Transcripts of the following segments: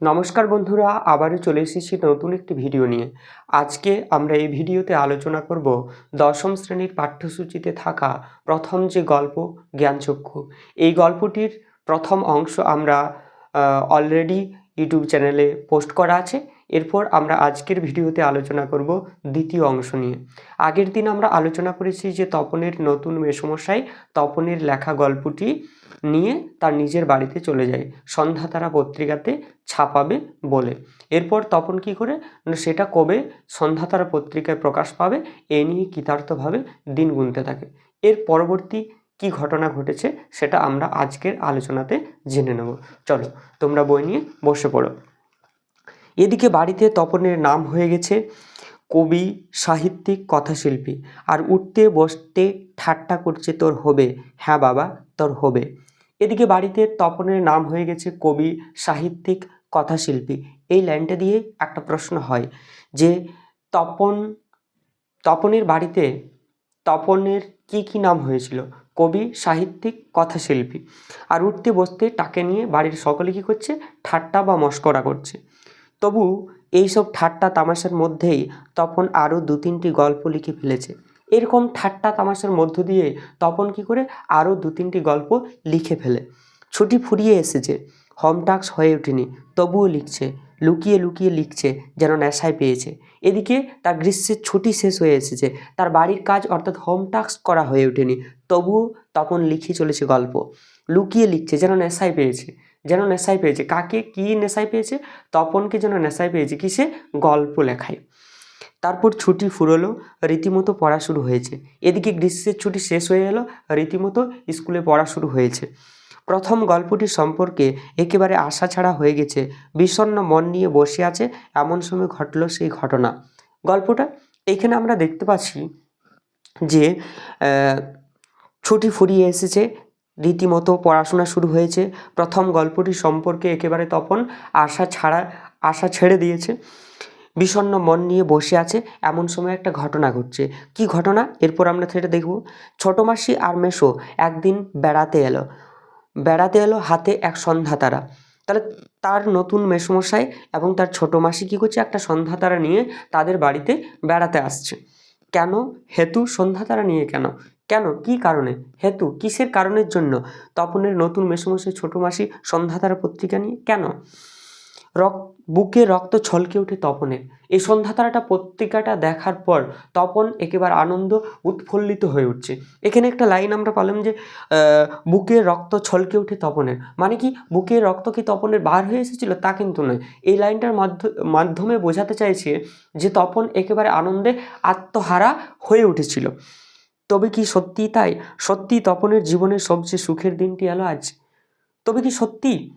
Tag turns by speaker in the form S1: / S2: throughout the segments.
S1: নমস্কার বন্ধুরা, আবারও চলে এসেছি নতুন একটি ভিডিও নিয়ে। আজকে আমরা এই ভিডিওতে আলোচনা করব দশম শ্রেণির পাঠ্যসূচিতে থাকা প্রথম যে গল্প, জ্ঞানচক্ষু। এই গল্পটির প্রথম অংশ আমরা অলরেডি ইউটিউব চ্যানেলে পোস্ট করা আছে। এরপর আমরা আজকের ভিডিওতে আলোচনা করব দ্বিতীয় অংশ নিয়ে। আগের দিন আমরা আলোচনা করেছি যে তপনের নতুন মেসমশাই তপনের লেখা গল্পটি নিয়ে তার নিজের বাড়িতে চলে যায়, সন্ধ্যা তারা পত্রিকাতে ছাপাবে বলে। এরপর তপন কি করে? সেটা কবে? সন্ধ্যাতারা পত্রিকায় প্রকাশ পাবে, এ নিয়ে কৃতার্থভাবে দিন গুনতে থাকে। এর পরবর্তী কি ঘটনা ঘটেছে সেটা আমরা আজকের আলোচনাতে জেনে নেব। চলো, তোমরা বই নিয়ে বসে পড়ো। এদিকে বাড়িতে তপনের নাম হয়ে গেছে কবি, সাহিত্যিক, কথাশিল্পী। আর উঠতে, বসতে ঠাট্টা করছে তোর হবে। হ্যাঁ বাবা, তোর হবে। এদিকে বাড়িতে তপনের নাম হয়ে গেছে কবি, সাহিত্যিক, কথাশিল্পী। এই লাইনটা দিয়ে একটা প্রশ্ন হয় যে, তপন, তপনের বাড়িতে তপনের কি কি নাম হয়েছিল? কবি, সাহিত্যিক, কথাশিল্পী। আর উঠতে, বসতে টাকে নিয়ে বাড়ির সকলে কী করছে? ঠাট্টা বা মস্করা করছে। তবু এইসব ঠাট্টা তামাশার মধ্যেই তপন আরও দু তিনটি গল্প লিখে ফেলেছে। এরকম ঠাট্টা তামাশার মধ্য দিয়ে তপন কি করে আরও দু তিনটি গল্প লিখে ফেলে। ছুটি ফুরিয়ে এসেছে হোম টাস্ক হয়ে ওঠেনি, তবুও লিখছে, লুকিয়ে লুকিয়ে লিখছে, যেন নেশায় পেয়েছে। এদিকে তার গ্রীষ্মের ছুটি শেষ হয়ে এসেছে, তার বাড়ির কাজ অর্থাৎ হোম টাস্ক করা হয়ে ওঠেনি, তবুও তপন লিখে চলেছে গল্প। লুকিয়ে লিখছে, যেন নেশায় পেয়েছে। যেন নেশায় পেয়েছে। কাকে কি নেশায় পেয়েছে? তপনকে যেন নেশায় পেয়েছে কিসে গল্প লেখায়। তারপর ছুটি ফুরলো, রীতিমতো পড়া শুরু হয়েছে। এদিকে গ্রীষ্মের ছুটি শেষ হয়ে এলো, রীতিমতো স্কুলে পড়া শুরু হয়েছে। প্রথম গল্পটি সম্পর্কে একেবারে আশা ছাড়া হয়ে গেছে। বিষণ্ণ মন নিয়ে বসে আছে, এমন সময় ঘটল সেই ঘটনা। গল্পটা এখানে আমরা দেখতে পাচ্ছি যে ছুটি ফুরিয়ে এসেছে রীতিমতো পড়াশোনা শুরু হয়েছে। প্রথম গল্পটি সম্পর্কে একেবারে তপন আশা ছাড়া, আশা ছেড়ে দিয়েছে। বিষণ্ণ মন নিয়ে বসে আছে, এমন সময় একটা ঘটনা ঘটছে। কি ঘটনা? এরপর আমরা সেটা দেখব। ছোটো মাসি আর মেশো একদিন বেড়াতে এলো। বেড়াতে এলো হাতে এক সন্ধ্যা তারা। তাহলে তার নতুন মেসমশাই এবং তার ছোটো মাসি কী করছে? একটা সন্ধ্যা তারা নিয়ে তাদের বাড়িতে বেড়াতে আসছে। কেন? হেতু সন্ধ্যা তারা নিয়ে কেন? কেন? কি কারণে? হেতু, কিসের কারণের জন্য? তপনের নতুন মেসমশাই ছোটো মাসি সন্ধ্যাতারা পত্রিকা নিয়ে কেন? রক, বুকে রক্ত ছলকে ওঠে তপনের। এই সন্ধ্যাতারাটা পত্রিকাটা দেখার পর তপন একেবারে আনন্দ উৎফুল্লিত হয়ে উঠছে। এখানে একটা লাইন আমরা পেলাম যে বুকে রক্ত ছলকে ওঠে তপনের। মানে কি? বুকে রক্ত কি তপনের বার হয়ে এসেছিল? তা কিন্তু নয়। এই লাইনটার মাধ্য- মাধ্যমে বোঝাতে চাইছে যে, তপন একেবারে আনন্দে আত্মহারা হয়ে উঠেছিল। তবে কি সত্যি তাই? সত্যি তপনের জীবনের সবচেয়ে সুখের দিনটি এলো আজ? তবে কি সত্যি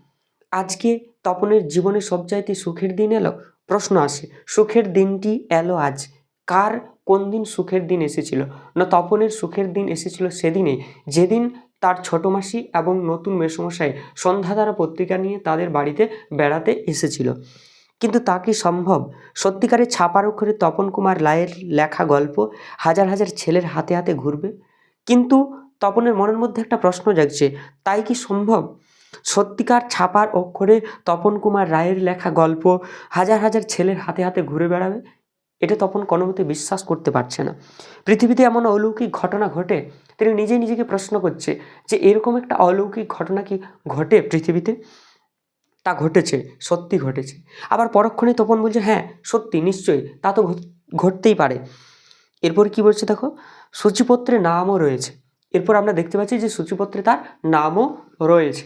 S1: আজকে তপনের জীবনে সবচাইতে সুখের দিন এলো? প্রশ্ন আসে, সুখের দিনটি এলো আজ? কার কোন দিন সুখের দিন এসেছিল? না তপনের সুখের দিন এসেছিল সেদিনে? যেদিন তার ছোট মাসি এবং নতুন মেসমশাই সন্ধ্যাধারা পত্রিকা নিয়ে তাদের বাড়িতে বেড়াতে এসেছিল। কিন্তু তা কি সম্ভব? সত্যিকারের ছাপার অক্ষরে তপন কুমার রায়ের লেখা গল্প হাজার হাজার ছেলের হাতে হাতে ঘুরবে? কিন্তু তপনের মনের মধ্যে একটা প্রশ্ন জাগছে, তাই কি সম্ভব? সত্যিকার ছাপার অক্ষরে তপন কুমার রায়ের লেখা গল্প হাজার হাজার ছেলের হাতে হাতে ঘুরে বেড়াবে? এটা তপন কোনোমতে বিশ্বাস করতে পারছে না। পৃথিবীতে এমন অলৌকিক ঘটনা ঘটে, তিনি নিজে নিজেকে প্রশ্ন করছে যে এরকম একটা অলৌকিক ঘটনা কি ঘটে পৃথিবীতে? তা ঘটেছে, সত্যি ঘটেছে। আবার পরক্ষণে তপন বলছে হ্যাঁ সত্যি, নিশ্চয়ই, তা তো ঘটতেই পারে। এরপর কি বলছে দেখো, সূচিপত্রে নামও রয়েছে। এরপর আমরা দেখতে পাচ্ছি যে সূচিপত্রে তার নামও রয়েছে।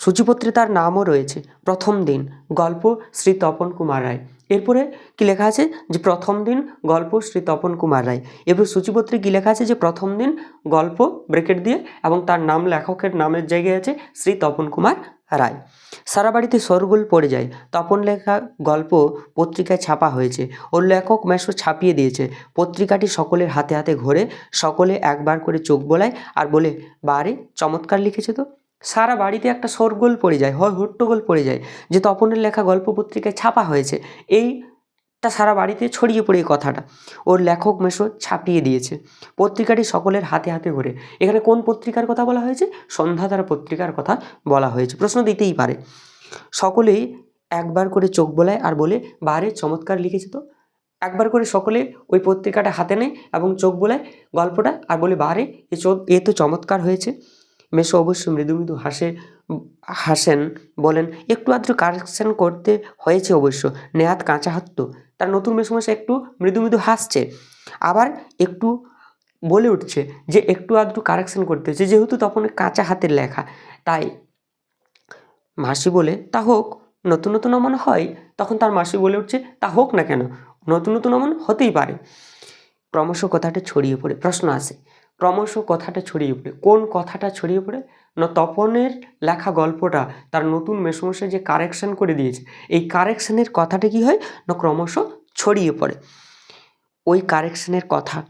S1: সূচিপত্রে তার নামও রয়েছে, প্রথম দিন গল্প শ্রী তপন কুমার রায়। এরপরে কি লেখা আছে যে, প্রথম দিন গল্প শ্রী তপন কুমার রায়। এরপর সূচিপত্রে কি লেখা আছে যে, প্রথম দিন গল্প ব্রেকেট দিয়ে এবং তার নাম লেখকের নামের জায়গায় আছে শ্রী তপন কুমার রায়। সারা বাড়িতে শোরগোল পড়ে যায়। তপন লেখা গল্প পত্রিকায় ছাপা হয়েছে। ওর লেখক মেশো ছাপিয়ে দিয়েছে। পত্রিকাটি সকলের হাতে হাতে ঘোরে, সকলে একবার করে চোখ বোলায় আর বলে বারে চমৎকার লিখেছে তো। সারা বাড়িতে একটা শোরগোল পড়ে যায়, হয় হট্টগোল পড়ে যায়, যে তপনের লেখা গল্প পত্রিকায় ছাপা হয়েছে। এইটা সারা বাড়িতে ছড়িয়ে পড়ে এই কথাটা। ওর লেখক মেশো ছাপিয়ে দিয়েছে। পত্রিকাটি সকলের হাতে হাতে ঘোরে এখানে কোন পত্রিকার কথা বলা হয়েছে? সন্ধ্যাধারা পত্রিকার কথা বলা হয়েছে। প্রশ্ন দিতেই পারে। সকলেই একবার করে চোখ বোলায় আর বলে বারে চমৎকার লিখেছে তো। একবার করে সকলে ওই পত্রিকাটা হাতে নেয় এবং চোখ বোলায় গল্পটা আর বলে বারে এ চোখ এ তো চমৎকার হয়েছে। মেশো অবশ্য মৃদু মৃদু হাসে, হাসেন, বলেন, একটু আধটু কারেকশন করতে হয়েছে অবশ্য। নেহাত কাঁচা হাত তো। তার নতুন মেসমশাই একটু মৃদু মৃদু হাসছে। আবার একটু বলে উঠছে যে একটু আধটু কারেকশন করতে হচ্ছে যেহেতু তখন কাঁচা হাতের লেখা। তাই মাসি বলে, তা হোক, নতুন নতুন অমন হয়? তখন তার মাসি বলে উঠছে, তা হোক না কেন, নতুন নতুন অমন হতেই পারে। ক্রমশ কথাটা ছড়িয়ে পড়ে, প্রশ্ন আসে। ক্রমশ কথাটা ছড়িয়ে পড়ে। কোন কথাটা ছড়িয়ে পড়ে? না, তপনের লেখা গল্পটা তার নতুন মেসমশাই যে কারেকশন করে দিয়েছে, এই কারেকশনের কথাটা কি হয়? না, ক্রমশ ছড়িয়ে পড়ে। ওই কারেকশনের কথা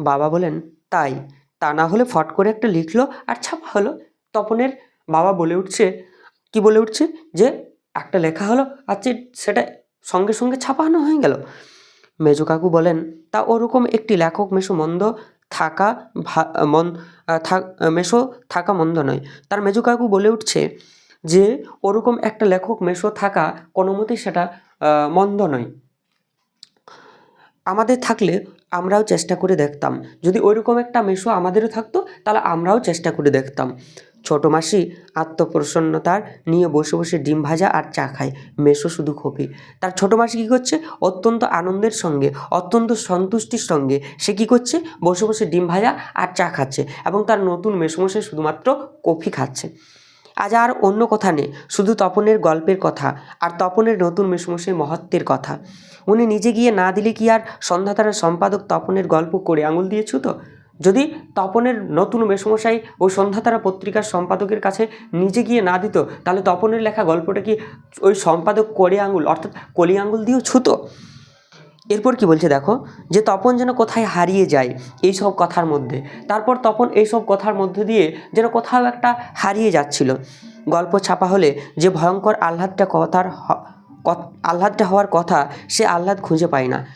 S1: বাবা বলেন, তাই। তা না হলে ফট করে একটা লিখলো আর ছাপা হলো। তপনের বাবা বলে উঠছে, কি বলে উঠছে? যে একটা লেখা হলো আর যে- সেটা সঙ্গে সঙ্গে ছাপানো হয়ে গেল। মেজো কাকু বলেন, তা ওরকম একটি লেখক মেশো মন্দ থাকা ভা- মন মেশো থাকা মন্দ নয়। তার মেজো কাকু বলে উঠছে যে, ওরকম একটা লেখক মেশো থাকা কোনো মতেই সেটা মন্দ নয়। আমাদের থাকলে আমরাও চেষ্টা করে দেখতাম। যদি ওইরকম একটা মেশো আমাদেরও থাকতো, তাহলে আমরাও চেষ্টা করে দেখতাম। ছোটো মাসি আত্মপ্রসন্নতার নিয়ে বসে বসে ডিম ভাজা আর চা খায়। মেশো শুধু খোপি। তার ছোট মাসি কী করছে? অত্যন্ত আনন্দের সঙ্গে, অত্যন্ত সন্তুষ্টির সঙ্গে সে কী করছে? বসে বসে ডিম ভাজা আর চা খাচ্ছে এবং তার নতুন মেসমশাই শুধুমাত্র কফি খাচ্ছে। আজ আর অন্য কথা নেই, শুধু তপনের গল্পের কথা আর তপনের নতুন মেসমশাই মহত্বের কথা। উনি নিজে গিয়ে না দিলে কি আর সন্ধ্যাতারার সম্পাদক তপনের গল্প করে আঙুল দিয়েছ তো যদি তপনের নতুন মেসমশাই ও সন্ধ্যাতারা পত্রিকার সম্পাদকের কাছে নিজে গিয়ে না দিত, তাহলে তপনের লেখা গল্পটা কি ওই সম্পাদক করে আঙুল, অর্থাৎ কলি আঙুল দিয়েও ছুতো? এরপর কি বলছে দেখো, যে তপন যেন কোথায় হারিয়ে যায় এই সব কথার মধ্যে, তারপর তপন এই সব কথার মধ্যে দিয়ে যেন কোথাও একটা হারিয়ে যাচ্ছিল। গল্প ছাপা হলে যে ভয়ঙ্কর আহ্লাদটা কথার আহ্লাদটা হওয়ার কথা সে আহ্লাদ খুঁজে পায় না।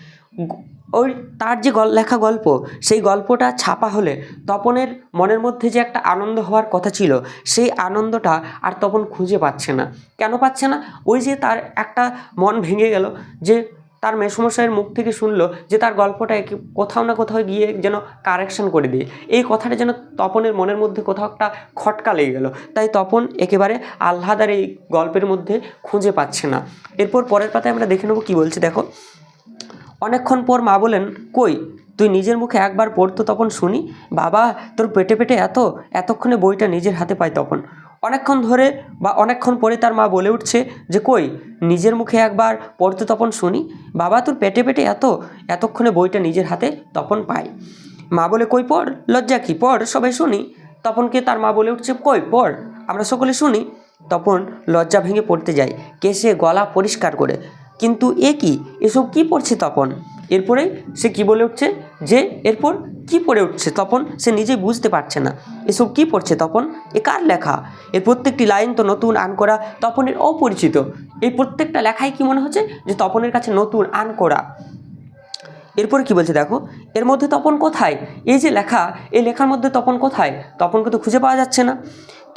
S1: ওই তার যে লেখা গল্প, সেই গল্পটা ছাপা হলে তপনের মনের মধ্যে যে একটা আনন্দ হওয়ার কথা ছিল, সেই আনন্দটা আর তপন খুঁজে পাচ্ছে না। কেন পাচ্ছে না? ওই যে তার একটা মন ভেঙে গেল যে তার মেসমশাইয়ের মুখ থেকে শুনলো যে তার গল্পটা কোথাও না কোথাও গিয়ে যেন কারেকশন করে দিয়ে। এই কথাটা যেন তপনের মনের মধ্যে কোথাও একটা খটকা লেগে গেল। তাই তপন একেবারে আহ্লাদার এই গল্পের মধ্যে খুঁজে পাচ্ছে না। এরপর পরের পাতায় আমরা দেখে নেব কী বলছে, দেখো। অনেকক্ষণ পর মা বলেন, কই, তুই নিজের মুখে একবার পড়তো তখন শুনি? বাবা, তোর পেটে পেটে এত? এতক্ষণে বইটা নিজের হাতে পায় তখন অনেকক্ষণ ধরে বা অনেকক্ষণ পরে তার মা বলে উঠছে যে, কই, নিজের মুখে একবার পড়তে তপন শুনি? বাবা তোর পেটে পেটে এত, এতক্ষণে বইটা নিজের হাতে তপন পায়। মা বলে, কই পড়, লজ্জা কি? পড়, সবাই শুনি। তপনকে তার মা বলে উঠছে, কই, পড়, আমরা সকলে শুনি। তপন লজ্জা ভেঙে পড়তে যায়। কেসে গলা পরিষ্কার করে। কিন্তু এ কি? এসব কি পড়ছে তপন? এরপরে সে কি বলে উঠছে? যে এরপর কি পড়ে উঠছে তপন? সে নিজেই বুঝতে পারছে না। এসব কি পড়ছে তপন? এ কার লেখা? এর প্রত্যেকটি লাইন তো নতুন আন করা তপনের অপরিচিত। এই প্রত্যেকটা লেখাই কি মনে হচ্ছে? যে তপনের কাছে নতুন আন করা। এরপরে কি বলছে দেখো, এর মধ্যে তপন কোথায়? এই যে লেখা, এই লেখার মধ্যে তপন কোথায়? তপনকে তো খুঁজে পাওয়া যাচ্ছে না।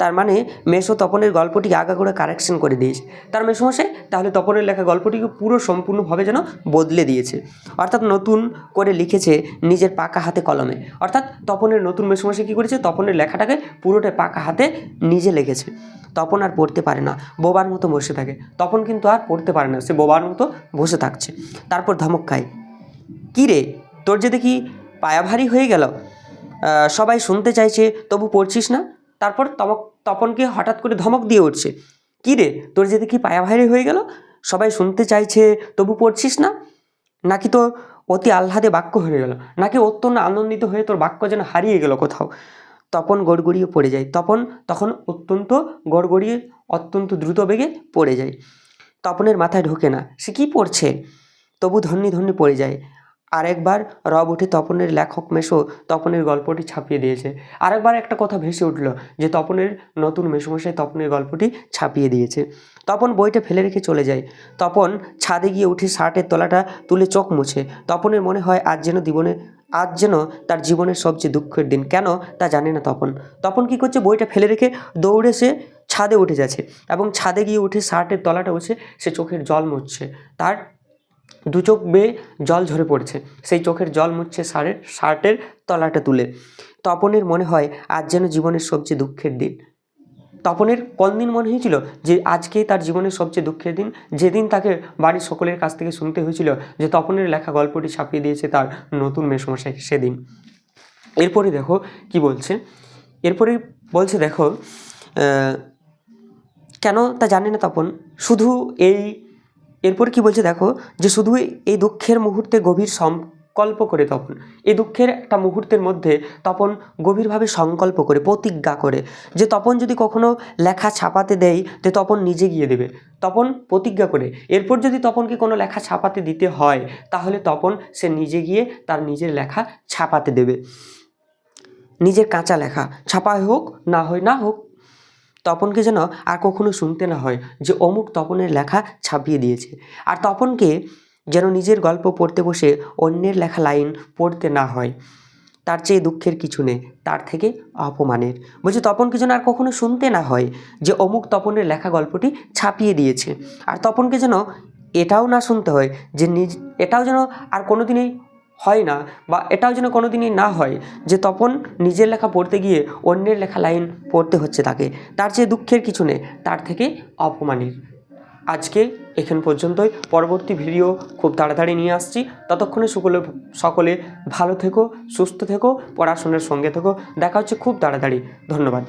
S1: তার মানে মেসো তপনের গল্পটি আগাগোড়া কারেকশন করে দিয়েছে তার মেসমশাই, তাহলে তপনের লেখা গল্পটিকে পুরো সম্পূর্ণভাবে যেন বদলে দিয়েছে। অর্থাৎ নতুন করে লিখেছে নিজের পাকা হাতে কলমে। অর্থাৎ তপনের নতুন মেসমশাই কী করেছে? তপনের লেখাটাকে পুরোটাই পাকা হাতে নিজে লিখেছে। তপন আর পড়তে পারে না, বোবার মতো বসে থাকে। তপন কিন্তু আর পড়তে পারে না, সে বোবার মতো বসে থাকছে। তারপর ধমক খায়, কী রে, তোর যে দেখি পায়া ভারী হয়ে গেল। সবাই শুনতে চাইছে, তবু পড়ছিস না? তারপর তমক তপনকে হঠাৎ করে ধমক দিয়ে উঠছে। কী রে, তোর যে কি পায়া ভাইরে হয়ে গেল? সবাই শুনতে চাইছে, তবু পড়ছিস না? নাকি তো অতি আহ্লাদে বাক্য হয়ে গেল, নাকি অত্যন্ত আনন্দিত হয়ে তোর বাক্য যেন হারিয়ে গেল কোথাও? তপন গড়গড়িয়ে পড়ে যায়। তপন তখন অত্যন্ত গড়গড়িয়ে, অত্যন্ত দ্রুত বেগে পড়ে যায়। তপনের মাথায় ঢোকে না। সে কী পড়ছে? তবু ধন্যি ধন্যি পড়ে যায়। আরেকবার রব উঠে তপনের লেখক মেশো তপনের গল্পটি ছাপিয়ে দিয়েছে। আরেকবার একটা কথা ভেসে উঠল যে তপনের নতুন মেশোমশাই তপনের গল্পটি ছাপিয়ে দিয়েছে। তপন বইটা ফেলে রেখে চলে যায়। তপন ছাদে গিয়ে উঠে শার্টের তলাটা তুলে চোখ মুছে। তপনের মনে হয় আজ যেন জীবনে আজ যেন তার জীবনের সবচেয়ে দুঃখের দিন। কেন তা জানে না তপন। তপন কী করছে? বইটা ফেলে রেখে দৌড়ে সে ছাদে উঠে যাচ্ছে এবং ছাদে গিয়ে উঠে শার্টের তলাটা উঠে সে চোখের জল মুছছে। তার দু চোখ বেয়ে জল ঝরে পড়ছে। সেই চোখের জল মুছছে শার্টের শার্টের তলাটা তুলে। তপনের মনে হয়, আজ যেন জীবনের সবচেয়ে দুঃখের দিন। তপনের কোন দিন মনে হয়েছিল যে আজকে তার জীবনের সবচেয়ে দুঃখের দিন? যেদিন তাকে বাড়ির সকলের কাছ থেকে শুনতে হয়েছিল যে, তপনের লেখা গল্পটি ছাপিয়ে দিয়েছে তার নতুন মেসমশাই সেদিন। এরপরে দেখো কি বলছে। এরপরে বলছে দেখো কেন তা জানে না তপন? শুধু এই এরপর কি বলছে দেখো যে শুধু এই দুঃখের মুহূর্তে গভীর সংকল্প করে তপন। এই দুঃখের একটা মুহূর্তের মধ্যে তপন গভীরভাবে সংকল্প করে, প্রতিজ্ঞা করে যে তপন যদি কখনো লেখা ছাপাতে দেয় যে তপন নিজে গিয়ে দেবে। তপন প্রতিজ্ঞা করে। এরপর যদি তপনকে কোনো লেখা ছাপাতে দিতে হয়, তাহলে তপন সে নিজে গিয়ে তার নিজের লেখা ছাপাতে দেবে। নিজের কাঁচা লেখা ছাপায় হোক, না হয় না হোক তপনকে যেন আর কখনো শুনতে না হয় যে অমুক তপনের লেখা ছাপিয়ে দিয়েছে। আর তপনকে যেন নিজের গল্প পড়তে বসে অন্যের লেখা লাইন পড়তে না হয়, তার চেয়ে দুঃখের কিছু নেই, তার থেকে অপমানের। বলছে, তপনকে যেন আর কখনো শুনতে না হয় যে অমুক তপনের লেখা গল্পটি ছাপিয়ে দিয়েছে। আর তপনকে যেন এটাও না শুনতে হয় যে নিজ, এটাও যেন আর কোনো দিনই হয় না বা এটাও যেন কোনো দিনই না হয় যে তপন নিজের লেখা পড়তে গিয়ে অন্যের লেখা লাইন পড়তে হচ্ছে তাকে। তার চেয়ে দুঃখের কিছু নেই, তার থেকে অপমানের। আজকে এখান পর্যন্তই। পরবর্তী ভিডিও খুব তাড়াতাড়ি নিয়ে আসছি। ততক্ষণে সকলে সকলে ভালো থেকো, সুস্থ থেকো, পড়াশোনার সঙ্গে থেকো। দেখা হচ্ছে খুব তাড়াতাড়ি। ধন্যবাদ।